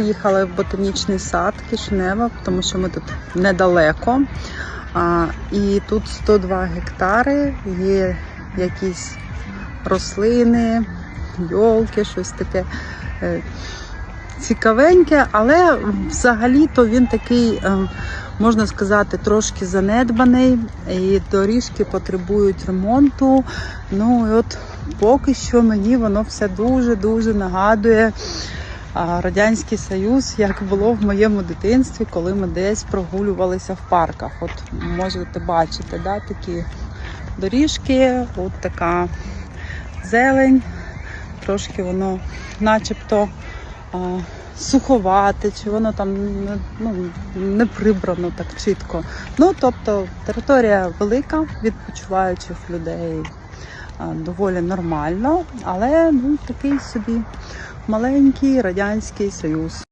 Їхали в ботанічний сад Кишинева, тому що ми тут недалеко. А, і тут 102 гектари, є якісь рослини, йолки, щось таке е, цікавеньке, але взагалі-то він такий, е, можна сказати, трошки занедбаний, і доріжки потребують ремонту. Ну і от поки що мені воно все дуже-дуже нагадує Радянський Союз, як було в моєму дитинстві, коли ми десь прогулювалися в парках. От можете бачити, да, такі доріжки, от така зелень, трошки воно начебто а, суховате, чи воно там не, ну, не прибрано так чітко. Ну, тобто територія велика, відпочиваючих людей доволі нормально, але ну, такий собі маленький радянський союз.